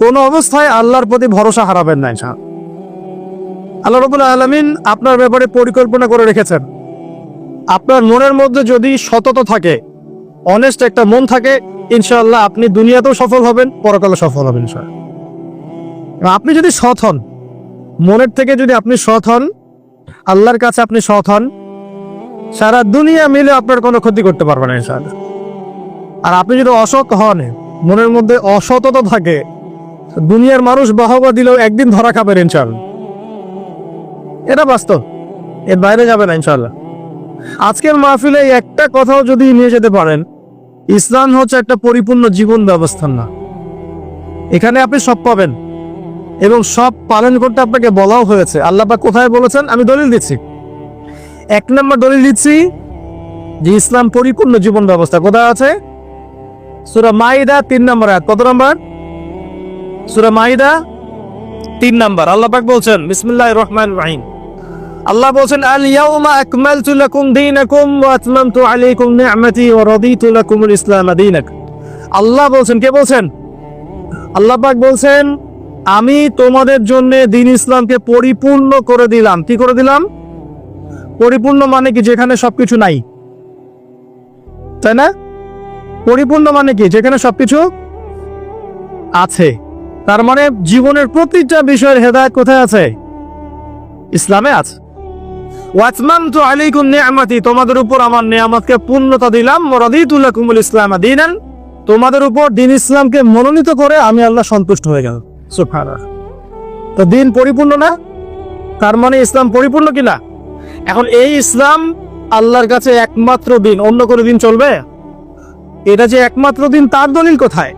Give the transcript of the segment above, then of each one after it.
কোন অবস্থায় আল্লাহর প্রতি ভরসা হারাবেন না ইনশাআল্লাহ আল্লাহ রবুল আলমিন আপনার ব্যাপারে পরিকল্পনা করে রেখেছেন। আপনার মনের মধ্যে যদি সততা থাকে অনেস্ট একটা মন থাকে, ইনশাআল্লাহ আপনি দুনিয়াতেও সফল হবেন পরকালে সফল হবেন আপনি যদি সৎ হন, মনের থেকে যদি আপনি সৎ হন, আল্লাহর কাছে আপনি সৎ হন, সারা দুনিয়া মিলে আপনার কোনো ক্ষতি করতে পারবে না ইনশাআল্লাহ। আর আপনি যদি অসৎ হন মনের মধ্যে অসততা থাকে। দুনিয়ার মানুষ বাহবা দিলেও একদিন ধরা খাবেন ইনশাআল্লাহ। এটা বাস্তব। এর বাইরে যাবে না ইনশাল্লাহ আজকের মাহফিলে একটা কথাও যদি নিয়ে যেতে পারেন, ইসলাম হচ্ছে একটা পরিপূর্ণ জীবন ব্যবস্থা না। এখানে আপনি সব পাবেন এবং সব পালন করতে আপনাকে বলাও হয়েছে। আল্লাহ পাক কোথায় বলেছেন? আমি দলিল দিচ্ছি। এক নম্বর দলিল দিচ্ছি যে ইসলাম পরিপূর্ণ জীবন ব্যবস্থা কোথায় আছে? সুরা মাইদা তিন নম্বর কত নম্বর? সুরা মাইদা তিন নম্বর। আল্লাহ পাক বলছেন, বিসমিল্লাহির রহমানির রহিম। আল্লাহ বলছেন, আল ইয়াউমা আকমালতু লাকুম দীনাকুম ওয়া আতমামতু আলাইকুম নি'মাতি ওয়া রাদিতু লাকুমুল ইসলাম দীনাক। আল্লাহ বলছেন, কে বলছেন? আল্লাহ পাক বলছেন, আমি তোমাদের জন্য দিন ইসলামকে পরিপূর্ণ করে দিলাম। কি করে দিলাম? পরিপূর্ণ মানে কি, যেখানে সবকিছু নাই। তাই না? পরিপূর্ণ মানে কি? যেখানে সবকিছু আছে। তার মানে জীবনের প্রতিটা বিষয়ের হেদায়ত কোথায় আছে? ইসলামে আছে। ওয়াতমান তো আলাইকুম নিয়ামাতি, তোমাদের উপর আমার নিয়ামতকে পূর্ণতা দিলাম। রাদিতুল্লাকুমুল ইসলাম দিনান, তোমাদের উপর দিন ইসলামকে মনোনীত করে আমি আল্লাহ সন্তুষ্ট হয়ে গেল সুবহানাল্লাহ। তো দিন পরিপূর্ণ না? তার মানে ইসলাম পরিপূর্ণ কিনা? এখন এই ইসলাম আল্লাহর কাছে একমাত্র দিন, অন্য কোনো দিন চলবে? এটা যে একমাত্র দিন, তার দলিল কোথায়?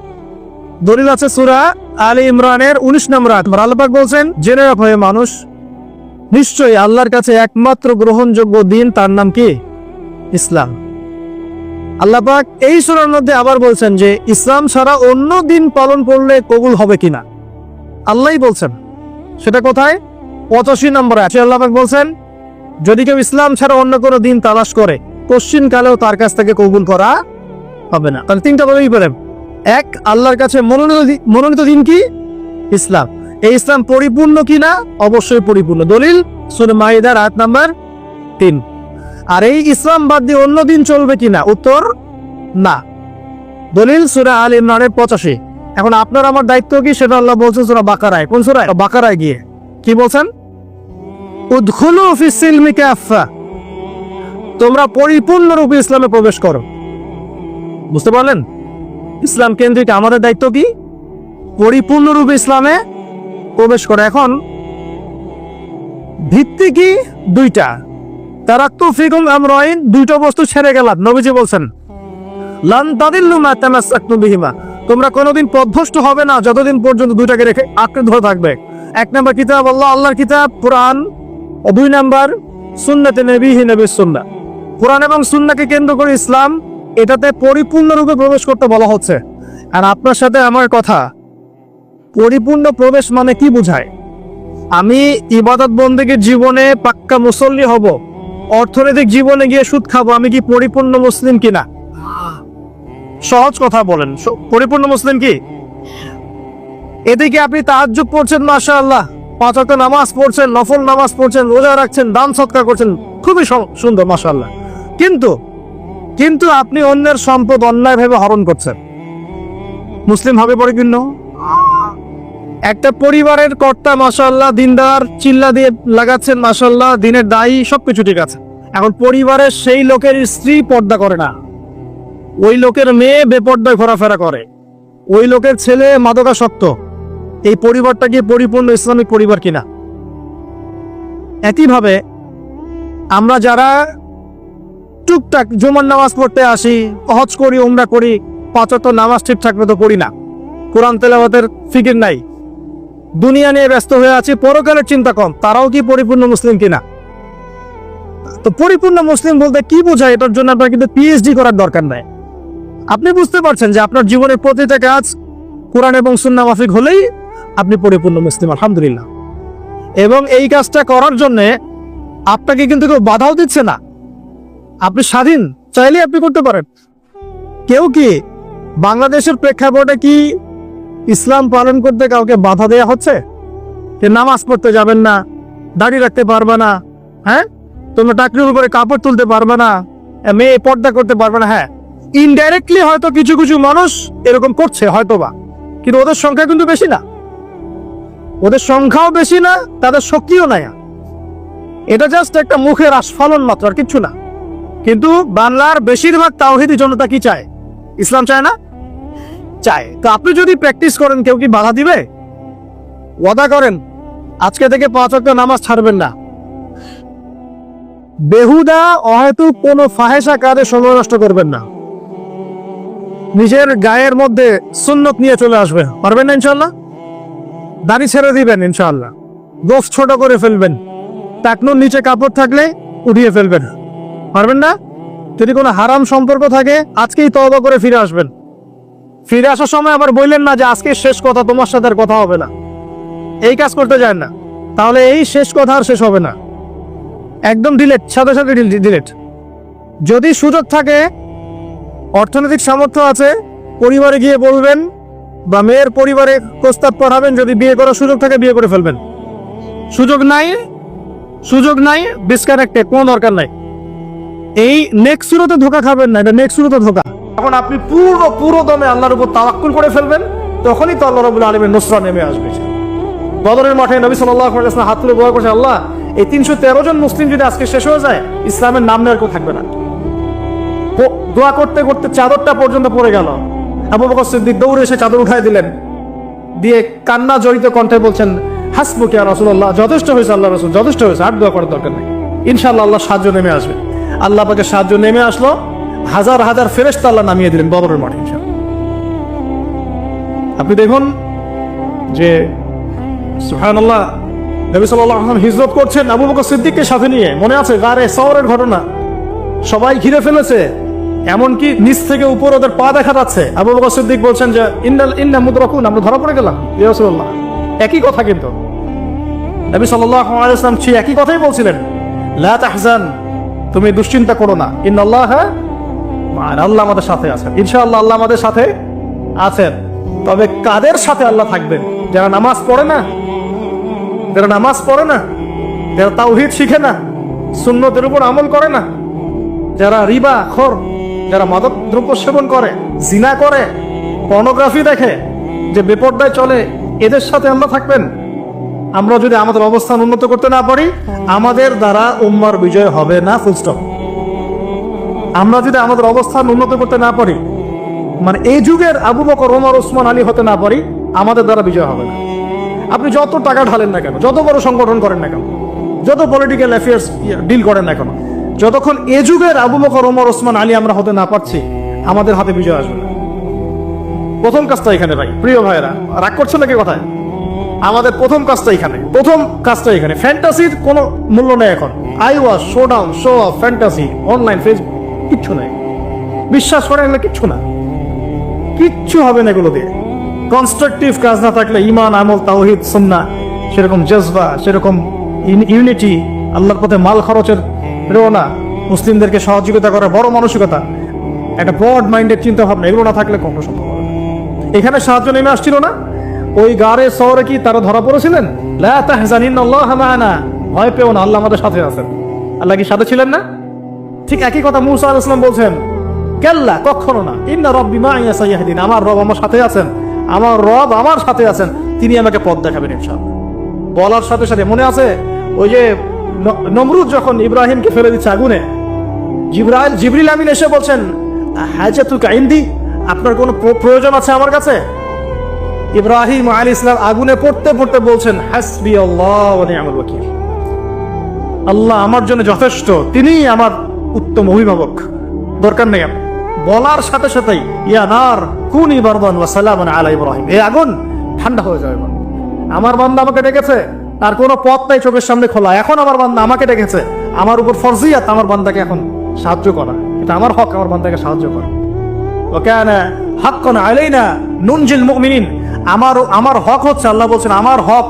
দলিল আছে সুরা আলী ইমরানের উনিশ নম্বর আল্লাপাক বলছেন, জেনে রাখো হে মানুষ, নিশ্চয়ই আল্লাহর কাছে একমাত্র গ্রহণযোগ্য দিন, তার নাম কি? ইসলাম। আল্লাপাক এই সুরার মধ্যে আবার বলছেন যে, ইসলাম ছাড়া অন্য দিন পালন করলে কবুল হবে কিনা? আল্লাহই বলছেন। সেটা কোথায়? পঁচাশি নম্বর আছে আল্লাপাক বলছেন, যদি কেউ ইসলাম ছাড়া অন্য কোনো দিন তালাশ করে পশ্চিম কালেও তার কাছ থেকে কবুল করা হবে না। তাহলে তিনটা বলেই পারেন এক, আল্লাহর কাছে মনোনীত মনোনীত দিন কি? ইসলাম। এই ইসলাম পরিপূর্ণ কি না? অবশ্যই পরিপূর্ণ। দলিল সুরে মাইদার আয়াত নাম্বার তিন। আর এই ইসলাম বাদ দিয়ে অন্য দিন চলবে কিনা উত্তর, না। দলিল সুরা আল ইমরানের পঁচাশি। এখন আপনার আমার দায়িত্ব কি? সেটা আল্লাহ বলছেন সুরা বাকারায়। কোন সুরায়? বাকারায় গিয়ে। কি বলছেন? উদ্খুলু ফিস সিলমি কাফা তোমরা পরিপূর্ণরূপে ইসলামে প্রবেশ করো। বুঝতে পারলেন? ইসলাম কেন্দ্রিক আমাদের দায়িত্ব কি? পরিপূর্ণরূপে ইসলামে প্রবেশ করে। এখন ভিত্তি কি? দুইটা। তারাক্তু ফিকুম আমরাইন, দুইটা বস্তু ছেড়ে গেলাম, নবীজি বলছেন। তোমরা কোনোদিন পথভ্রষ্ট হবে না যতদিন পর্যন্ত দুইটাকে রেখে আঁকড়ে ধরে থাকবে। এক নাম্বার কিতাব, আল্লাহ, আল্লাহর কিতাব, কোরআন দুই নাম্বার সুন্নাতে নবীহি, নবীর সুন্না কোরআন এবং সুন্নাকে কেন্দ্র করে ইসলাম এটাতে পরিপূর্ণরূপে প্রবেশ করতে বলা হচ্ছে। আর আপনার সাথে আমার কথা, পরিপূর্ণ প্রবেশ মানে কি বোঝায়? আমি ইবাদত বন্দেগীর জীবনে পাক্কা মুসল্লি হব, অর্থনৈতিক জীবনে গিয়ে সুদ খাব, আমি কি পরিপূর্ণ মুসলিম কিনা? সহজ কথা বলেন। পরিপূর্ণ মুসলিম কি? এদিকে আপনি তাহাজ্জুদ পড়ছেন? মাশা আল্লাহ পাঁচ ওয়াক্ত নামাজ পড়ছেন, নফল নামাজ পড়ছেন, রোজা রাখছেন, দান সৎকার করছেন, খুবই সুন্দর মাশা আল্লাহ কিন্তু কিন্তু আপনি অন্যের সম্পদ অন্যায়ভাবে হরণ করছেন। মুসলিম হবে পরিপূর্ণ? একটা পরিবারের কর্তা মাসাল্লাহ দিনদার, চিল্লা দিয়ে লাগাচ্ছেন মাসাল্লাহ দিনের দায়ী, সবকিছু ঠিক আছে। এখন পরিবারের সেই লোকের স্ত্রী পর্দা করে না। ওই লোকের মেয়ে বেপর্দায় ঘোরাফেরা করে। ওই লোকের ছেলে মাদকাসক্ত। এই পরিবারটা কি পরিপূর্ণ ইসলামিক পরিবার কিনা? একইভাবে আমরা যারা টুকটাক জুমার নামাজ পড়তে আসি, হজ করি, উমরা করি পাঁচত নামাজ ঠিকঠাক মতো করি না। কোরআন তেলাওয়াতের ফিকির নাই। দুনিয়া নিয়ে ব্যস্ত হয়ে আছি, পরকালের চিন্তা কম, তারাও কি পরিপূর্ণ মুসলিম কিনা? তো পরিপূর্ণ মুসলিম বলতে কি বোঝায়? এটার জন্য আপনার কিন্তু পিএইচডি করার দরকার নাই। আপনি বুঝতে পারছেন যে আপনার জীবনের প্রতিটা কাজ কোরআন এবং সুন্না মাফিক হলেই আপনি পরিপূর্ণ মুসলিম, আলহামদুলিল্লাহ। এবং এই কাজটা করার জন্যে আপনাকে কিন্তু কেউ বাধাও দিচ্ছে না। আপনি স্বাধীন চাইলে আপনি করতে পারেন। কেউ কি বাংলাদেশের প্রেক্ষাপটে কি ইসলাম পালন করতে কাউকে বাধা দেয়া হচ্ছে? যে নামাজ পড়তে যাবেন না, দাড়ি রাখতে পারবে না হ্যাঁ? তোমরা টাকরির উপরে কাপড় তুলতে পারবে না মেয়ে পর্দা করতে পারবে না হ্যাঁ? ইনডাইরেক্টলি হয়তো কিছু কিছু মানুষ এরকম করছে, হয়তোবা। কিন্তু ওদের সংখ্যা কিন্তু বেশি না। ওদের সংখ্যাও বেশি না, তাদের শক্তিও নাই। এটা জাস্ট একটা মুখের আস্ফলন মাত্র, আর কিচ্ছু না। কিন্তু বাংলার বেশিরভাগ তাওহিদি জনতা কি চায়? ইসলাম চায় না? চায়। তো আপনি যদি প্র্যাকটিস করেন, কেউ কি বাধা দিবে? ওয়াদা করেন। আজকে থেকে পাঁচ ওয়াক্ত নামাজ ছাড়বেন না। বেহুদা অহেতু কোনো ফাহেসা কাজে সময় নষ্ট করবেন না। নিজের গায়ের মধ্যে সুন্নত নিয়ে চলে আসবে। পারবেন না ইনশাল্লাহ দাড়ি ছেড়ে দিবেন ইনশাল্লাহ গোফ ছোট করে ফেলবেন। টাকনুর নিচে কাপড় থাকলে উঠিয়ে ফেলবেন। পারবেন না? যদি কোনো হারাম সম্পর্ক থাকে, আজকেই তওবা করে ফিরে আসবেন। ফিরে আসার সময় আবার বললেন না যে আজকে শেষ কথা, তোমার সাথে আর কথা হবে না। এই কাজ করতে যায় না। তাহলে এই শেষ কথা আর শেষ হবে না। একদম ডিলেট সাথে সাথে ডিলেট যদি সুযোগ থাকে, অর্থনৈতিক সামর্থ্য আছে, পরিবারে গিয়ে বলবেন বা মেয়ের পরিবারে প্রস্তাব পাঠাবেন, যদি বিয়ে করার সুযোগ থাকে, বিয়ে করে ফেলবেন। সুযোগ নাই সুযোগ নাই ডিসকানেক্টে কোনো দরকার নাই। এই নেক্সট শুরুতে ধোকা খাবেন না, এটা নেক্সট শুরুতে ধোকা। যখন আপনি পুরো পুরো দমে আল্লাহর উপর তাওয়াক্কুল করে ফেলবেন, তখনই তো আল্লাহ রবুল আলমের নুসরা নেমে আসবে। বদরের মাঠে নবী সাল্লাহ আলাইহি হাত তুলে বয়া করছে আল্লাহ, এই তিনশো তেরো জন মুসলিম যদি আজকে শেষ হয়ে যায়, ইসলামের নাম নেওয়ার কেউ থাকবে না। দোয়া করতে করতে চাদরটা পর্যন্ত পড়ে গেল। আবু বকর সিদ্দিক দৌড়ে এসে চাদর উঠায় দিলেন। দিয়ে কান্না জড়িত কণ্ঠে বলছেন, হাসবুকে রসুল্লাহ যথেষ্ট হয়েছে আল্লাহ রসুল, যথেষ্ট হয়েছে, আর দোয়া করার দরকার নেই। ইনশাআল্লাহ আল্লাহ সাহায্য নেমে আসবে। আল্লাহ পাকে সাহায্য নেমে আসলো। হাজার হাজার ফেরেশতা আল্লাহ নামিয়ে দিলেন বদরের মাঠে আপনি দেখুন যে সুহানাল্লাহ নবী ওয়াসাল্লাম হিজরত করছেন আবু বকর সিদ্দিককে সাথে নিয়ে। মনে আছে গারে সওরের ঘটনা? সবাই ঘিরে ফেলেছে, এমনকি নিচ থেকে উপর ওদের পা দেখা যাচ্ছে। আবু বকর সিদ্দিক বলছেন যে, ইন্নাল, ইন্না মুদরাকুন আমরা ধরা পড়ে গেলাম। ইয়া রাসূলুল্লাহ, একই কথা কিন্তু। নবী ওয়াসাল্লাম সেই একই কথাই বলছিলেন, লা তাহজান তুমি দুশ্চিন্তা করো না। ইন্নাল্লাহ মান আল্লাহ আমাদের সাথে আছেন। ইনশাআল্লাহ আল্লাহ আমাদের সাথে আছেন। তবে কাদের সাথে আল্লাহ থাকবেন? যারা নামাজ পড়ে না, যারা নামাজ পড়ে না, যারা তাওহিদ শিখে না, সুন্নতের উপর আমল করে না, যারা রিবা, খর, যারা মাদক দ্রব্য সেবন করে, জিনা করে, পর্নোগ্রাফি দেখে, যে বেপর্দায় চলে, এদের সাথে আল্লাহ থাকবেন? আমরা যদি আমাদের অবস্থান উন্নত করতে না পারি, আমাদের দ্বারা উম্মার বিজয় হবে না ফুলস্টপ আমরা যদি আমাদের অবস্থান উন্নত করতে না পারি মানে এই যুগের আবু বকর, ওমর, ওসমান, আলী হতে না পারি, আমাদের দ্বারা বিজয় হবে না। আপনি যত টাকা ঢালেন না কেন, যত বড় সংগঠন করেন না কেন, যত পলিটিক্যাল অ্যাফেয়ার্স ডিল করেন না কেন, যতক্ষণ এ যুগের আবু বকর, ওমর, ওসমান, আলী আমরা হতে না পারছি, আমাদের হাতে বিজয় আসবে না। প্রথম কাজটা এখানে ভাই, প্রিয় ভাইয়েরা, রাগ করছ নাকি কথায়? আমাদের প্রথম কাজটা এখানে। প্রথম কাজটা এখানে। ফ্যান্টাসির কোনো মূল্য নেই এখন। Eye wash showdown show off fantasy online Facebook কিচ্ছু নাই। বিশ্বাস করে এগুলো কিচ্ছু না। কিচ্ছু হবে না এগুলো দিয়ে কনস্ট্রাকটিভ কাজ না থাকলে ইমান, আমল, তাওহিদ সুন্না সেরকম জজবা, সেরকম ইউনিটি আল্লাহর পথে মাল খরচের প্রেরণা মুসলিমদেরকে সহযোগিতা করা বড় মানসিকতা। একটা ব্রড মাইন্ডের চিন্তা ভাবনা এগুলো না থাকলে কখনো সম্ভব এখানে সাহায্য নেমে আসছিল না? ওই গাড়ে শহরে কি তারা ধরা পড়েছিলেন? ভয় পেও না, আল্লাহ আমাদের সাথে আছেন। আল্লাহ কি সাথে ছিলেন না? ঠিক একই কথা মুসা আলাইহিস সালাম বলছেন, কেল্লা কখনো না। ইন্না রব্বি মা ইয়াসাইয়াহদিন আমার রব আমার সাথে আছেন। আমার রব আমার সাথে আছেন। তিনি আমাকে পথ দেখাবেন ইনশাআল্লাহ। বলার সাথে সাথে মনে আছে, ওই যে নমরুদ যখন ইব্রাহিমকে ফেলে দিচ্ছে আগুনে, জিব্রাইল, জিবরিল আমিন এসে বলছেন হ্যাঁ যে তুই কাইন্দি আপনার কোনো প্র- প্রয়োজন আছে আমার কাছে? ইব্রাহিম আলী ইসলাম আগুনে পড়তে পড়তে বলছেন, হাসবি আল্লাহ ওয়াকিল। আল্লাহ আমার জন্য যথেষ্ট তিনি আমার উত্তম অভিভাবক। দরকার নেই বলার সাথে সাথেই, ইয়া নার, কুন ইবারদান ওয়া সালামান আলা ইব্রাহিম। এই আগুন ঠান্ডা হয়ে যাবে আমার বান্দা আমাকে ডেকেছে, তার কোনো পথ নাই চোখের সামনে খোলা। এখন আমার বান্দা আমাকে ডেকেছে, আমার উপর ফরজিয়াত আমার বান্দাকে এখন সাহায্য করা। এটা আমার হক, আমার বান্দাকে সাহায্য করা। ওকান হাক্কান আলাইনা নুনজিল মুমিনিন। আমার আমার হক হচ্ছে আল্লাহ বলছেন, আমার হক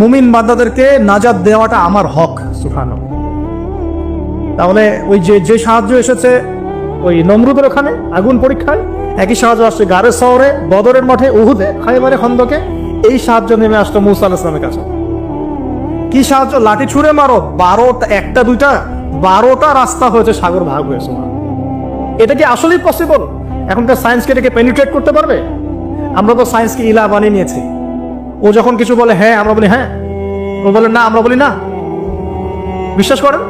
মুমিন বান্দাদেরকে নাজাদ দেওয়াটা আমার হক সুফানো তাহলে ওই যে যে সাহায্য এসেছে, ওই নমরুদের ওখানে আগুন পরীক্ষায়, একই সাহায্য আসছে গারে শহরে, বদরের মাঠে, উহুদে, খাইবারে খন্দকে, এই সাহায্য নেমে আসতো মুসা আল ইসলামের কাছে। কি সাহায্য? লাঠি ছুঁড়ে মারো, বারোটা, একটা, দুইটা, বারোটা রাস্তা হয়েছে সাগর ভাগ হয়েছে এটা কি আসলেই পসিবল এখনকার সায়েন্সকে এটাকে পেনিট্রেট করতে পারবে? আমরা তো সায়েন্সকে ইলা বানিয়ে নিয়েছি। ও যখন কিছু বলে হ্যাঁ আমরা বলি হ্যাঁ। ও বলে, না, আমরা বলি না। বিশ্বাস করেন?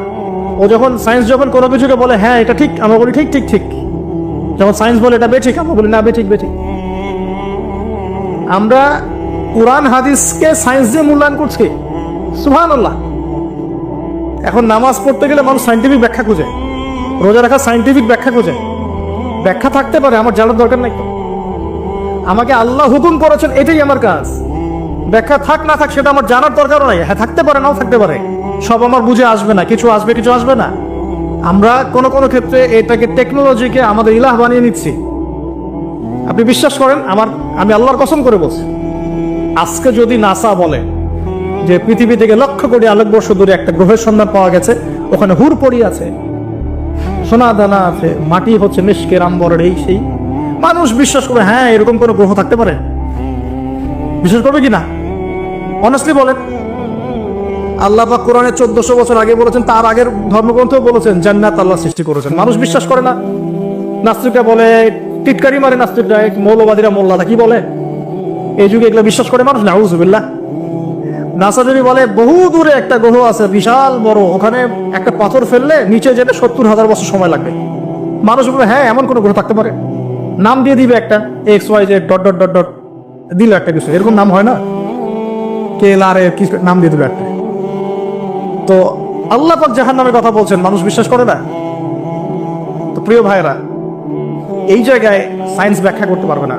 ও যখন সায়েন্স যখন কোনো কিছুকে বলে হ্যাঁ এটা ঠিক, আমরা বলি ঠিক ঠিক ঠিক। যখন সায়েন্স বলে, এটা বেঠিক, আমরা বলি, না, বেঠিক বেঠিক। আমরা কোরআন, হাদিসকে সায়েন্স দিয়ে মূল্যায়ন করছি। সুহান এখন নামাজ পড়তে গেলে মানুষ সাইন্টিফিক ব্যাখ্যা খুঁজে। রোজা রাখা সাইন্টিফিক ব্যাখ্যা খুঁজে। ব্যাখ্যা থাকতে পারে, আমার জানার দরকার নাই আমাকে আল্লাহ হুকুম করেছেন, এটাই আমার কাজ। ব্যাখ্যা থাক, না থাক, সেটা আমার জানার দরকারও নাই। হ্যাঁ থাকতে পারে, নাও থাকতে পারে। সব আমার বুঝে আসবে না, কিছু আসবে কিছু আসবে না। আমরা কোন কোন ক্ষেত্রে এটাকে টেকনোলজিকে আমাদের ইলাহ বানিয়ে নিচ্ছি। আপনি বিশ্বাস করেন, আমার, আমি আল্লাহর কসম করে বলছি। আজকে যদি নাসা বলে যে পৃথিবী থেকে লক্ষ কোটি আলোকবর্ষ দূরে একটা গ্রহের সন্ধান পাওয়া গেছে, ওখানে হুর পড়ি আছে। সোনা দানা আছে, মাটি হচ্ছে নিষ্কে রামবরের এই সেই। মানুষ বিশ্বাস করে হ্যাঁ এরকম কোনো গ্রহ থাকতে পারে। বিশ্বাস করবে কি না অনেস্টলি বলেন। আল্লাহ পাক কোরআনে চোদ্দশো বছর আগে বলেছেন, তার আগের ধর্মগ্রন্থ বলেছেন, জান্নাত আল্লাহ সৃষ্টি করেছেন। মানুষ বিশ্বাস করে না। নাস্তিকরা বলে, টিটকারি মারে নাস্তিকরা মৌলবাদীরা মোল্লাদা কি বলে? এই যুগে এগুলো বিশ্বাস করে মানুষ? না হুজুবিল্লাহ নাসা যদি বলে, বহু দূরে একটা গ্রহ আছে, বিশাল বড়, ওখানে একটা পাথর ফেললে নিচে যেতে সত্তর হাজার বছর সময় লাগবে। মানুষ বলবে হ্যাঁ এমন কোনো গ্রহ থাকতে পারে। নাম দিয়ে দিবে একটা X Y Z dot dot dot dot দিল একটা কিছু। এরকম নাম হয় না? কে এল আর এ কি নাম দিয়ে দিল একটা। তো আল্লাহ পাক জাহান নামের কথা বলছেন, মানুষ বিশ্বাস করে না? তো প্রিয় ভাইরা এই জায়গায় সায়েন্স ব্যাখ্যা করতে পারবে না।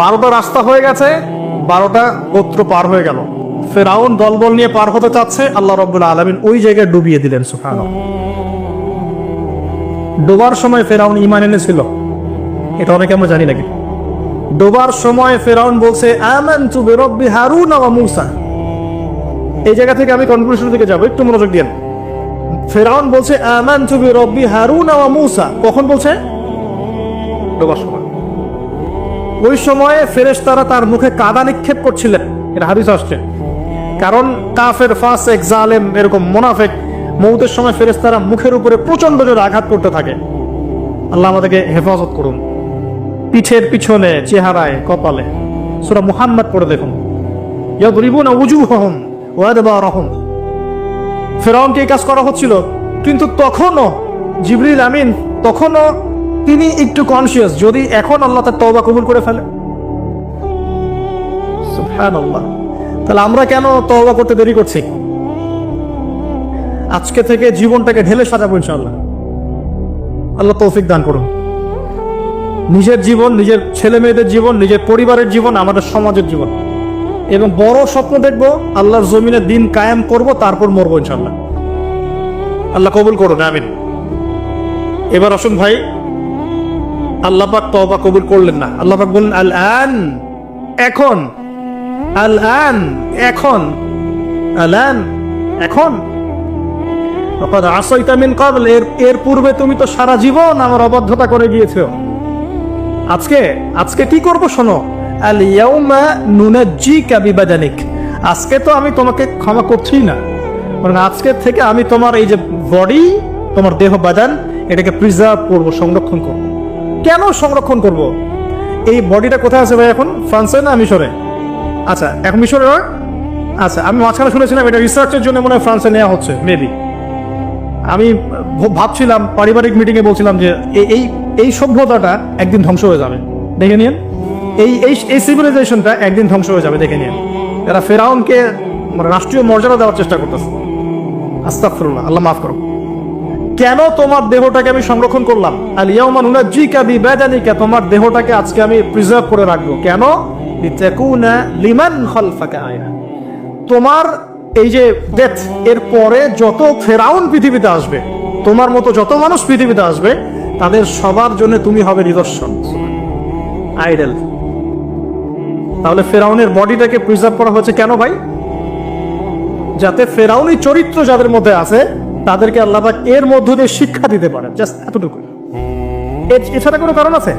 বারোটা রাস্তা হয়ে গেছে, বারোটা গোত্র পার হয়ে গেল। ফেরাউন দলবল নিয়ে পার হতে চাচ্ছে, আল্লাহ রব্বুল্লাহ আলমিন ওই জায়গায় ডুবিয়ে দিলেন সুফান ডোবার সময় ফেরাউন ইমান এনেছিল। এটা অনেকে আমরা জানি নাকি? ডোবার সময় ফেরাউন বলছে আমান তু বেরব্বি হারুন ওয়া মুসা। এই জায়গা থেকে আমি কনক্লুশন থেকে যাব একটু মনোযোগ দিন ফেরাউন বলছে আমান তু বেরব্বি হারুন ওয়া মুসা। কখন বলছে? ডোবার সময়। ওই সময়ে ফেরেশতারা তার মুখে কাদা নিক্ষেপ করছিলেন। এটা হাদিস আসছে। কারণ কাফের ফাস এক জালেম এরকম মোনাফেক মৌতের সময় ফেরেশতারা মুখের উপরে প্রচণ্ড জোরে আঘাত করতে থাকে। আল্লাহ আমাদেরকে হেফাজত করুন। পিঠের পিছনে, চেহারায়, কপালে। সুরা মুহাম্মদ পড়ে দেখুন। ইয়াদরিবুনা উজুহহুম ওয়া আদবারহুম। ফেরাউনকে কাজ করা হচ্ছিল। কিন্তু তখনও জিবরিল আমিন, তখনও তিনি একটু কনসিয়াস যদি এখন আল্লাহ তার তওবা কবুল করে ফেলে। সুবহানাল্লাহ। তাহলে আমরা কেন তওবা করতে দেরি করছি? আজকে থেকে জীবনটাকে ঢেলে সাজাবো ইনশাআল্লাহ। আল্লাহ তৌফিক দান করুন। নিজের জীবন, নিজের ছেলে মেয়েদের জীবন, নিজের পরিবারের জীবন, আমাদের সমাজের জীবন। এবং বড় স্বপ্ন দেখব, আল্লাহর জমিনে দিন কায়েম করব, তারপর মরবো ইনশাল্লাহ আল্লাহ কবুল করুন, আমিন। এবার আসুন ভাই, আল্লাহ পাক তওবা কবুল করলেন না। আল্লাহ পাক বললেন আল আন এখন। আল আন এখন। আল আন এখন আসইতা মিন কাবল এর এর পূর্বে তুমি তো সারা জীবন আমার অবদ্ধতা করে গিয়েছো। আজকে আজকে কি করব শোনো? আল ইয়াউমা নুনাজ্জিকা বিবাদানিক। আজকে তো আমি তোমাকে ক্ষমা করছি না। বরং আজকে থেকে আমি তোমার এই যে বডি, তোমার দেহ বাদান, এটাকে প্রিজার্ভ করব, সংরক্ষণ করব। কেন সংরক্ষণ করব? এই বডিটা কোথায় আছে ভাই এখন? ফ্রান্সে না মিশরে? আচ্ছা এখন মিশরে নয়? আচ্ছা আমি মাঝখানে শুনেছিলাম এটা রিসার্চের জন্য মনে হয় ফ্রান্সে নেওয়া হচ্ছে মেবি আমি ভাবছিলাম, পারিবারিক মিটিংয়ে বলছিলাম যে এই এই সভ্যতাটা একদিন ধ্বংস হয়ে যাবে। দেখে নিন। এই এই সিভিলাইজেশনটা একদিন ধ্বংস হয়ে যাবে, দেখে নিন। এরা ফেরাউনকে মানে রাষ্ট্রীয় মর্যাদা দেওয়ার চেষ্টা করতেছে। আস্তাগফিরুল্লাহ, আল্লাহ মাফ করো কেন তোমার দেহটাকে আমি সংরক্ষণ করলাম? আল ইয়াউমা নুনাজ্জিকা বিবাদানিকা, তোমার দেহটাকে আজকে আমি প্রিজার্ভ করে রাখব। কেন? লিতাকুনা লিমান খালফাকা আয়া। তোমার এই যে ডেথ এর পরে যত ফেরাউন পৃথিবীতে আসবে, তোমার মতো যত মানুষ পৃথিবীতে আসবে তাদের সবার জন্য তুমি হবে নিদর্শন। আইডেল। তাহলে ফেরাউনের বডিটাকে প্রিজার্ভ করা হয়েছে কেন ভাই? যাতে ফেরাউনি চরিত্র যাদের মধ্যে আছে, তাদেরকে আল্লাহ এর মধ্য দিয়ে শিক্ষা দিতে পারে জাস্ট এতটুকু এছাড়া কোনো কারণ আছে?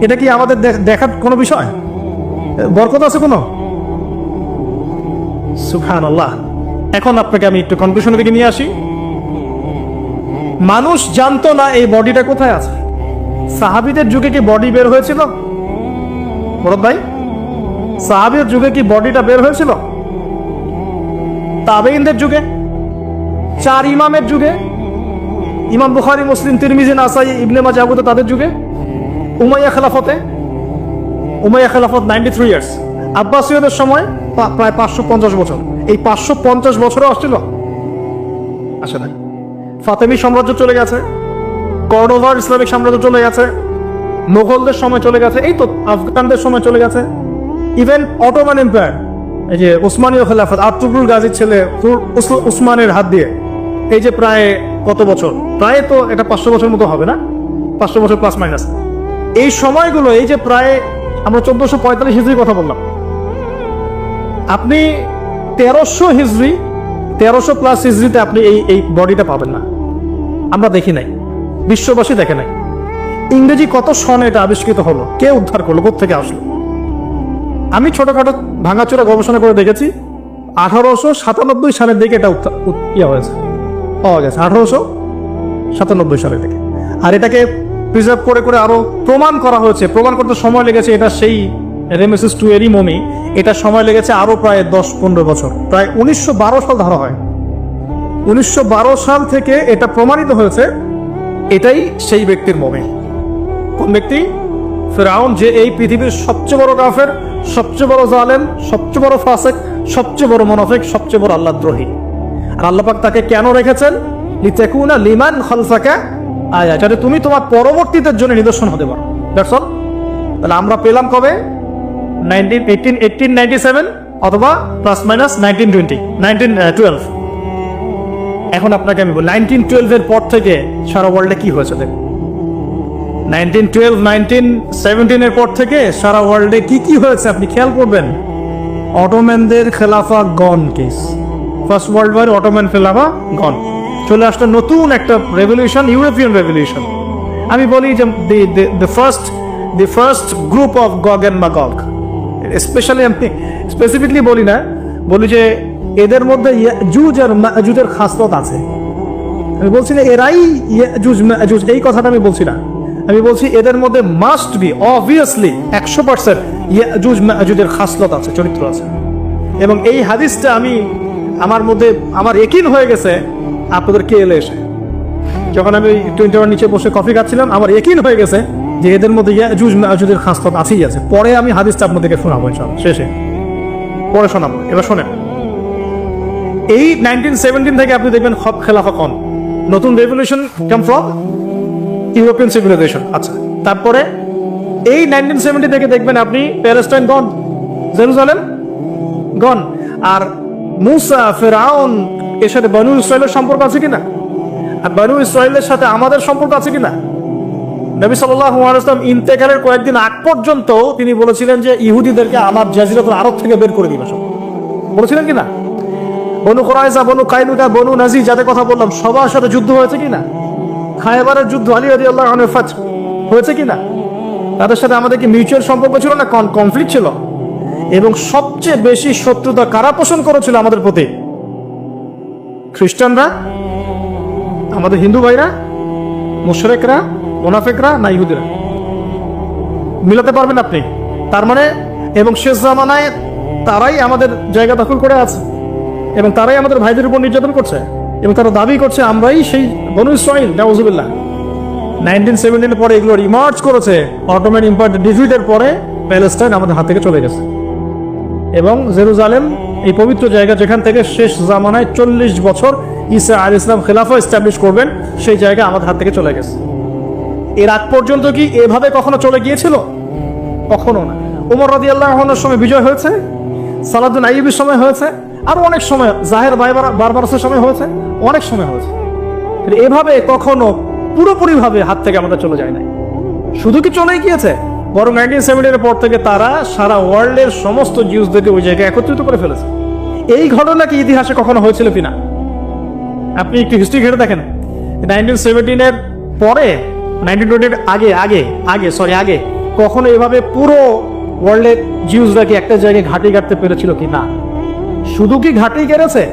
এটা কি আমাদের দেখ- দেখার কোনো বিষয়? বরকত আছে কোনো? সুখান আল্লাহ এখন আপনাকে আমি একটু কনক্লুশনের দিকে নিয়ে আসি। মানুষ জানতো না এই বডিটা কোথায় আছে। সাহাবিদের যুগে কি বডি বের হয়েছিল? ভাই, সাহাবিদের যুগে কি বডিটা বের হয়েছিল? তাবেইনদের যুগে, চার ইমামের যুগে, ইমাম বুখারি, মুসলিম, তিরমিজি, নাসাই, ইবনে মাজা আবু দাউদ, তাদের যুগে, উমাইয়া খেলাফতে, উমাইয়া খেলাফত নাইনটি থ্রি ইয়ার্স আব্বাসীয়দের সময় প্রায় পাঁচশো পঞ্চাশ বছর। এই পাঁচশো পঞ্চাশ বছরে আসছিল? আসে ফাতেমি সাম্রাজ্য চলে গেছে কর্ডোভার ইসলামিক সাম্রাজ্য চলে গেছে মোগলদের সময় চলে গেছে, এই তো আফগানদের সময় চলে গেছে। ইভেন অটোমান এম্পায়ার এই যে উসমানীয় খেলাফত আর্তুবুল গাজীর ছেলে উসমানের হাত দিয়ে, এই যে প্রায় কত বছর? প্রায় তো এটা পাঁচশো বছর মতো হবে না? পাঁচশো বছর প্লাস মাইনাস এই সময়গুলো, এই যে প্রায় আমরা চোদ্দশো পঁয়তাল্লিশ হিজড়ির কথা বললাম। আপনি তেরোশো হিজড়ি, তেরোশো প্লাস হিজড়িতে আপনি এই এই বডিটা পাবেন না। আমরা দেখি নাই। বিশ্ববাসী দেখে নাই। ইংরেজি কত সনে এটা আবিষ্কৃত হলো? কে উদ্ধার করল? থেকে আসলো? আমি ছোটখাটো ভাঙাচোরা গবেষণা করে দেখেছি, আঠারোশো সাতানব্বই সালের দিকে এটা ইয়ে হয়েছে। পাওয়া গেছে, আঠারোশো সাতানব্বই সালের দিকে। আর এটাকে প্রিজার্ভ করে করে আরও প্রমাণ করা হয়েছে, প্রমাণ করতে সময় লেগেছে এটা সেই রেমেসিস টু এরই মমি। এটা সময় লেগেছে আরও প্রায় দশ পনেরো বছর। প্রায় উনিশশো বারো সাল ধরা হয়। উনিশশো বারো সাল থেকে এটা প্রমাণিত হয়েছে, এটাই সেই ব্যক্তির মমি। কোন ব্যক্তি? ফেরাউন যে এই পৃথিবীর সবচেয়ে বড় কাফের, সবচেয়ে বড় জালেম, সবচেয়ে বড় ফাসেক, সবচেয়ে বড় মনাফেক, সবচেয়ে বড় আল্লাহদ্রোহী আর আল্লাপাক তাকে কেন রেখেছেন? লিতেকুনা লিমান খালসাকা আয়া যাতে তুমি তোমার পরবর্তীদের জন্য নিদর্শন হতে পারো। দ্যাটস তাহলে আমরা পেলাম কবে? Nineteen eighteen eighteen ninety seven অথবা plus minus nineteen twenty nineteen twelve এখন আপনাকে আমি বলি নাইনটিন টুয়েলভের পর থেকে সারা ওয়ার্ল্ডে কি হয়েছে দেখুন নাইনটিন টুয়েলভ নাইনটিন সেভেন্টিনের পর থেকে সারা ওয়ার্ল্ডে কি কি হয়েছে আপনি খেয়াল করবেন? অটোম্যানদের খেলাফা gone case first world war Ottoman খেলাফা gone চলে আসলো নতুন একটা রেভলিউশন ইউরোপিয়ান রেভলিউশন আমি বলি যে the first the first group of Gog and Magog specially আমি স্পেসিফিকলি বলি না, বলি যে এদের মধ্যে জুজ আর মাজুজের খাসলত আছে। আমি বলছি না এরাই জুজ মাজুজ, এই কথাটা আমি বলছি না। আমি বলছি এদের মধ্যে মাস্ট বি অবভিয়াসলি একশো পার্সেন্ট ইয়াজুজ, মাজুজের খাসলত আছে, চরিত্র আছে। এবং এই হাদিসটা আমি আমার মধ্যে, আমার একিন হয়ে গেছে, আপনাদের কে এলে এসে? যখন আমি টোয়েন্টি ওয়ান নিচে বসে কফি খাচ্ছিলাম, আমার একিন হয়ে গেছে যে এদের মধ্যে ইয়াজুজ, মাজুজের খাসলত আছেই আছে। পরে আমি হাদিসটা আপনাদেরকে শোনাবো শেষে। পরে শোনাবো, এবার শোনেন। এই নাইনটিন সেভেন্টিন থেকে আপনি দেখবেন হক খেলাফা কন নতুন revolution come from European civilization আচ্ছা তারপরে এই নাইনটিন সেভেন্টি থেকে দেখবেন আপনি প্যালেস্টাইন গন জেরুজালেম গন আর মুসা, ফেরাউন, এর সাথে বানু ইসরায়েলের সম্পর্ক আছে কিনা? আর বনু ইসরায়েলের সাথে আমাদের সম্পর্ক আছে কিনা? নবী সাল্লাম ইন্তেকালের কয়েকদিন আগ পর্যন্ত তিনি বলেছিলেন যে ইহুদিদেরকে আমার জাজিরাতুল আরব থেকে বের করে দিবে বলেছিলেন কিনা? বনু কোরাইজা বনু কাইনুকা, বনু নাজি যাদের কথা বললাম, সবার সাথে যুদ্ধ হয়েছে কিনা? খায়বারের যুদ্ধ আলী আদি আল্লাহ ফাজ হয়েছে কিনা? তাদের সাথে আমাদের কি মিউচুয়াল সম্পর্ক ছিল না? কনফ্লিক্ট ছিল? এবং সবচেয়ে বেশি শত্রুতা কারা পোষণ করেছিল আমাদের প্রতি? খ্রিস্টানরা? আমাদের হিন্দু ভাইরা? মুশরেকরা? মোনাফেকরা? না ইহুদিরা? মিলাতে পারবেন আপনি। তার মানে এবং শেষ জামানায় তারাই আমাদের জায়গা দখল করে আছে। এবং তারাই আমাদের ভাইদের উপর নির্যাতন করছে এবং তারা দাবি করছে, আমরাই সেই বনু ইসরাইল নাউজুবিল্লাহ। নাইনটিন সেভেন্টিনের পরে এগুলো রিমার্চ করেছে। অটোম্যান ইম্পার্ট ডিফিটের পরে প্যালেস্টাইন আমাদের হাত থেকে চলে গেছে। এবং জেরুজালেম, এই পবিত্র জায়গা যেখান থেকে শেষ জামানায় চল্লিশ বছর ইসা আল ইসলাম খেলাফা এস্টাবলিশ করবেন, সেই জায়গা আমাদের হাত থেকে চলে গেছে। এর আগ পর্যন্ত কি এভাবে কখনো চলে গিয়েছিল? কখনো না। উমর রাদি আল্লাহনের সময় বিজয় হয়েছে, সালাদুন আইবির সময় হয়েছে আরও অনেক সময়, জাহের বারবারসের সময় হয়েছে, অনেক সময় হয়েছে। এভাবে কখনো পুরোপুরিভাবে হাত থেকে আমাদের চলে যায় নাই। শুধু কি চলেই গিয়েছে? বরং নাইনটিন সেভেন্টির পর থেকে তারা সারা ওয়ার্ল্ডের সমস্ত জিউসদেরকে ওই জায়গায় একত্রিত করে ফেলেছে। এই ঘটনা কি ইতিহাসে কখনো হয়েছিল কিনা? আপনি একটু হিস্ট্রি ঘেটে দেখেন। নাইনটিন সেভেন্টিনের পরে নাইনটিন টোয়েন্টির আগে আগে আগে সরি আগে, কখনো এভাবে পুরো ওয়ার্ল্ডের জিউসরা কি একটা জায়গায় ঘাঁটি কাটতে পেরেছিল কি না শুধু কি ঘাঁটি গেড়েছে?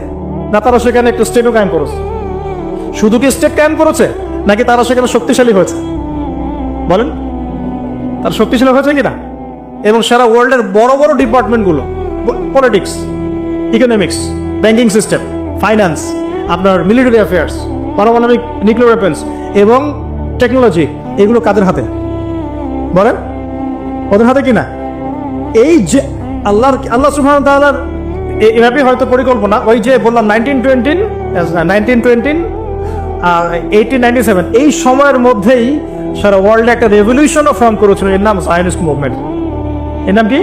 না তারা সেখানে একটা স্টেটও কায়েম করেছে? শুধু কি স্টেট কায়েম করেছে? নাকি তারা সেখানে শক্তিশালী হয়েছে? বলেন, তারা শক্তিশালী হয়েছে কিনা? এবং সারা ওয়ার্ল্ডের বড় বড় ডিপার্টমেন্টগুলো politics economics banking system finance আপনার মিলিটারি অ্যাফেয়ার্স পারমাণবিক নিউক্লিয়ার ওয়েপন্স এবং টেকনোলজি এগুলো কাদের হাতে? বলেন, ওদের হাতে কিনা? এই যে আল্লাহর, আল্লাহ সুবহান তাআলার এ- এভাবে হয়তো পরিকল্পনা। ওই যে বললাম nineteen twenty nineteen twenty eighteen ninety seven এই সময়ের মধ্যেই সারা ওয়ার্ল্ডে একটা রেভলিউশনও ফর্ম করেছিল। এর নাম জায়নিস্ট মুভমেন্ট এর নাম কি?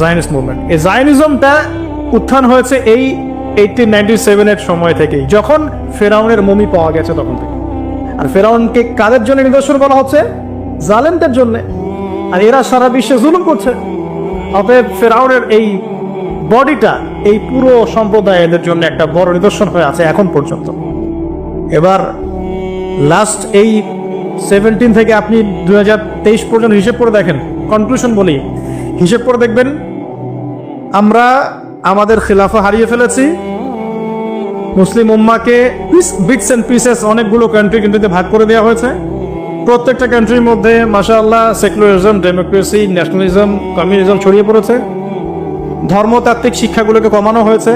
জায়নিস্ট মুভমেন্ট এই জায়নিজমটা উত্থান হয়েছে এই এইটিন নাইনটি সেভেনের সময় থেকেই, যখন ফেরাউনের মমি পাওয়া গেছে তখন থেকে। আর ফেরাউনকে কাদের জন্য নিদর্শন বলা হচ্ছে? জালেমদের জন্য। আর এরা সারা বিশ্বে জুলুম করছে। অতএব ফেরাউনের এই বডিটা এই পুরো সম্প্রদায় এদের জন্য একটা বড় নিদর্শন হয়ে আছে এখন পর্যন্ত। এবার লাস্ট এই সেভেন্টিন থেকে আপনি দুই হাজার তেইশ পর্যন্ত হিসেব করে দেখেন। কনক্লুশন বলি। হিসেব করে দেখবেন, আমরা আমাদের খেলাফা হারিয়ে ফেলেছি। মুসলিম উম্মাকে বিটস অ্যান্ড পিসেস অনেকগুলো কান্ট্রি কিন্তু ভাগ করে দেওয়া হয়েছে। প্রত্যেকটা কান্ট্রির মধ্যে, মাশাআল্লাহ সেকুলারিজম ডেমোক্রেসি ন্যাশনালিজম কমিউনিজম ছড়িয়ে পড়েছে। ধর্মতাত্ত্বিক শিক্ষাগুলোকে কমানো হয়েছে।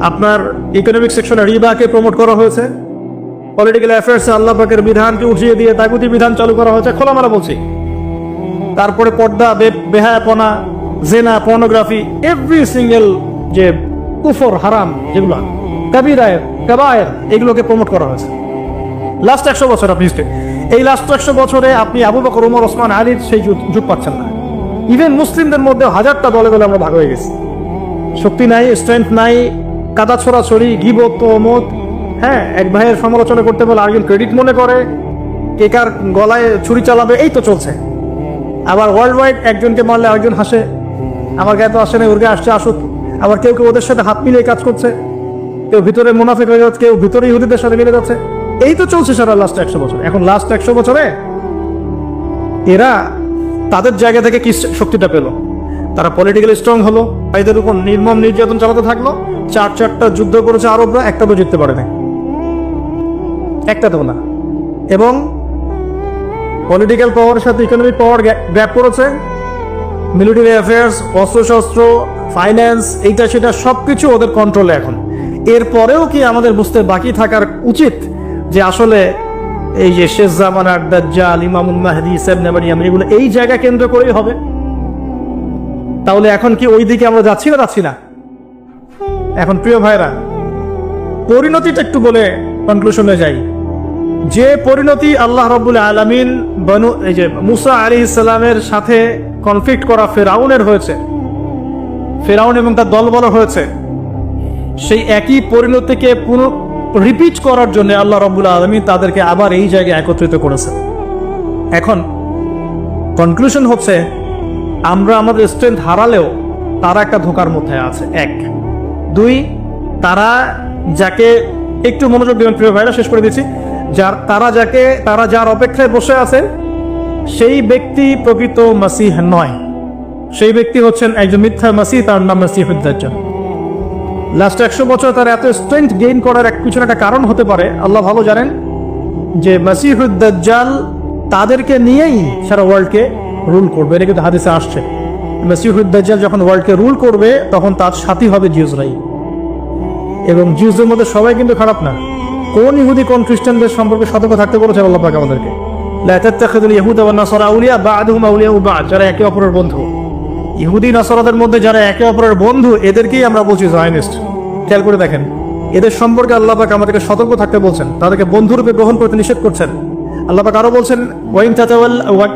আপনার ইকোনমিক সেকশনে রিবাকে প্রমোট করা হয়েছে। পলিটিক্যাল অ্যাফেয়ার্সে আল্লাহ পাকের বিধানকে উঠিয়ে দিয়ে তাগুতি বিধান চালু করা হয়েছে। খোলামেলা বলছি। তারপরে পর্দা বেহায়াপনা, জেনা পর্নোগ্রাফি এভরি সিঙ্গেল যে কুফর, হারাম যেগুলো, কাবিরায়ের, কাবায়ের, এগুলোকে প্রমোট করা হয়েছে। লাস্ট একশো বছর আপনি এই লাস্ট একশো বছরে আপনি আবু বকর, উমর, ওসমান, আলীর সেই যুগ পাচ্ছেন না। ইভেন মুসলিমদের মধ্যে হাজারটা দলে দলে আমরা ভাগ হয়ে গেছি। শক্তি নাই স্ট্রেংথ নাই, কাদা ছড়াছড়ি গিবত তহমত হ্যাঁ এক ভাইয়ের সমালোচনা করতে বলে আরেকজন ক্রেডিট মনে করে, কে কার গলায় ছুরি চালাবে, এই তো চলছে। আবার ওয়ার্ল্ড ওয়াইড একজনকে মারলে আরেকজন হাসে। আমার গায়ে তো আসে না ওর গায়ে আসছে আসুক। আবার কেউ কেউ ওদের সাথে হাত মিলিয়ে কাজ করছে। কেউ ভিতরে মুনাফিক হয়ে যাচ্ছে, কেউ ভিতরে ইহুদিদের সাথে মিলে যাচ্ছে। এই তো চলছে সারা লাস্ট একশো বছর। এখন লাস্ট একশো বছরে এরা তাদের জায়গা থেকে কি শক্তিটা পেল? তারা পলিটিক্যালি স্ট্রং হলো এদের উপর নির্মম নির্যাতন চালাতে থাকল, চার চারটা যুদ্ধ করেছে আরবরা, একটা তো জিততে পারে না একটাতেও না। এবং পলিটিক্যাল পাওয়ারের সাথে ইকোনমিক পাওয়ার গ্যাপ করেছে মিলিটারি অ্যাফেয়ার্স অস্ত্রশস্ত্র ফাইন্যান্স এইটা সেটা সব কিছু ওদের কন্ট্রোলে এখন। এরপরেও কি আমাদের বুঝতে বাকি থাকার উচিত যে আসলে এই যে শেষ জামানার দাজ্জাল ইমামুল মাহদি ইসাবনে মারিয়াম, এগুলো এই জায়গা কেন্দ্র করেই হবে। তাহলে এখন কি ওই দিকে আমরা যাচ্ছি না যাচ্ছি না? এখন প্রিয় ভাইরা, পরিণতিটা একটু বলে কনক্লুশনে যাই। যে পরিণতি আল্লাহ রব্বুল আলমিন বনু এই যে মুসা আলী ইসলামের সাথে কনফ্লিক্ট করা ফেরাউনের হয়েছে, ফেরাউন এবং তার দলবল হয়েছে, সেই একই পরিণতিকে পুনঃ রিপিট করার জন্য আল্লাহ রব্বুল আলমী তাদেরকে আবার এই জায়গায় একত্রিত করেছে এখন কনক্লুশন হচ্ছে, আমরা আমাদের স্ট্রেংথ হারালেও তারা একটা ধোকার মধ্যে আছে। এক। দুই, তারা যাকে একটু মনোযোগ দেবেন, প্রিয় ভাইরা, শেষ করে দিচ্ছি। যার, তারা যাকে, তারা যার অপেক্ষায় বসে আছে, সেই ব্যক্তি প্রকৃত মাসিহ নয়। সেই ব্যক্তি হচ্ছেন একজন মিথ্যা মাসিহ, তার নাম মাসিহুদ্দাজ্জাল। লাস্ট একশো বছর তার এত স্ট্রেংথ গেইন করার এক পিছনে একটা কারণ হতে পারে। আল্লাহ ভালো জানেন যে মাসিহুদ্দাজ্জাল তাদেরকে নিয়েই সারা ওয়ার্ল্ডকে রুল করবে। এটা কিন্তু হাদিসে আসছে। মাসিহুদ্দাজ্জাল যখন ওয়ার্ল্ডকে রুল করবে, তখন তার সাথী হবে জিউজরাই এবং জিউসদের মধ্যে সবাই কিন্তু খারাপ না। কোন ইহুদি, কোন খ্রিস্টানদের সম্পর্কে সতর্ক থাকতে বলেছে আল্লাহ পাক আমাদেরকে। লা তাত্তাখিযুল ইয়াহুদা ওয়ান নাসারা আউলিয়া বা'দুহুম আউলিয়া বা'দ যারা একে অপরের বন্ধু। ইহুদি নাসারাদের মধ্যে যারা একে অপরের বন্ধু, এদেরকেই আমরা বলছি জায়নিস্ট খেয়াল করে দেখেন, এদের সম্পর্কে আল্লাহ পাক আমাদেরকে সতর্ক থাকতে বলছেন, তাদেরকে বন্ধুরূপে গ্রহণ করতে নিষেধ করছেন। আল্লাহ পাক আরও বলছেন, ওয়াইন ওয়া-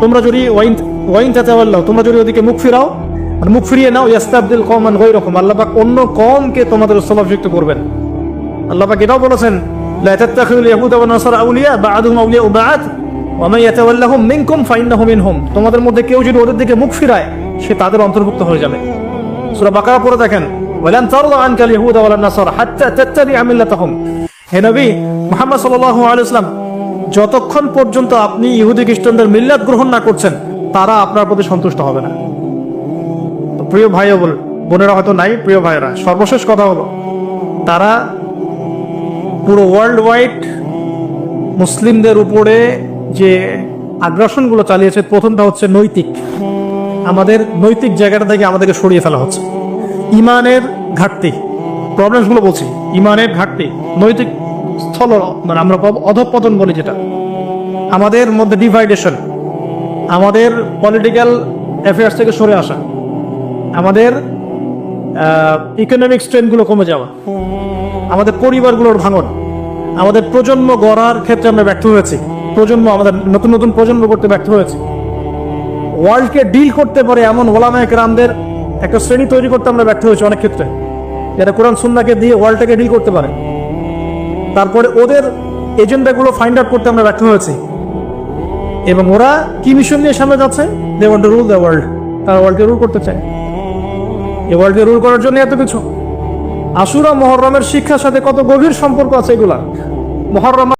তোমরা যদি ওয়াইন ওয়াইন তাতাওয়াল্লাহ তোমরা যদি ওদিকে মুখ ফিরাও, আর মুখ ফিরিয়ে নাও, ইয়াস্তাবদিল কওমান গায়রাকুম আল্লাহ পাক অন্য কমকে তোমাদের স্থলাভিষিক্ত করবেন। আল্লাহ পাক এটাও বলেছেন মান তোমাদের মধ্যে কেউ যদি ওদের দিকে মুখ ফিরায় সে তাদের অন্তর্ভুক্ত হয়ে যাবে। সূরা বাকারা পড়ে দেখেন, ওয়ালান তারদা আনকাল ইয়াহুদা ওয়ালান নাসারা হাত্তা তাত্তাবি'a মিল্লাতাহুম। হে নবী, মুহাম্মদ সাল্লাল্লাহু আলাইহি ওয়াসাল্লাম, যতক্ষণ পর্যন্ত আপনি ইহুদি খ্রিস্টানদের মিল্লাত গ্রহণ না করছেন, তারা আপনার প্রতি সন্তুষ্ট হবে না। তো প্রিয় ভাই ও বোন- বোনেরা হয়তো নাই, প্রিয় ভাইয়েরা, সর্বশেষ কথা হলো, তারা পুরো ওয়ার্ল্ড ওয়াইড মুসলিমদের উপরে যে আগ্রাসনগুলো চালিয়েছে, প্রথমটা হচ্ছে নৈতিক। আমাদের নৈতিক জায়গাটা থেকে আমাদেরকে সরিয়ে ফেলা হচ্ছে। ইমানের ঘাটতি। প্রবলেমসগুলো বলছি। ইমানের ঘাটতি। নৈতিক স্থল মানে আমরা অধঃপতন বলি যেটা। আমাদের মধ্যে ডিভাইডেশন আমাদের পলিটিক্যাল অ্যাফেয়ার্স থেকে সরে আসা। আমাদের ইকোনমিক স্ট্রেনগুলো কমে যাওয়া। আমাদের পরিবারগুলোর ভাঙন। আমাদের প্রজন্ম গড়ার ক্ষেত্রে আমরা ব্যর্থ হয়েছি। প্রজন্ম, আমাদের নতুন নতুন প্রজন্ম করতে ব্যর্থ হয়েছে। ওয়ার্ল্ডকে ডিল করতে পারে এমন ওলামায়ক রামদের একটা শ্রেণি তৈরি করতে আমরা ব্যর্থ হয়েছি অনেক ক্ষেত্রে। যারা কোরআন সুন্নাকে দিয়ে ওয়ার্ল্ডটাকে ডিল করতে পারে। তারপরে ওদের এজেন্ডাগুলো ফাইন্ড আউট করতে আমরা ব্যর্থ হয়েছি। এবং ওরা কি মিশন নিয়ে সামনে যাচ্ছে? They want to rule the world তারা ওয়ার্ল্ডকে রুল করতে চায়। এই ওয়ার্ল্ডকে রুল করার জন্য এত কিছু। আশুরা মহরমের শিক্ষার সাথে কত গভীর সম্পর্ক আছে এগুলা? মহরম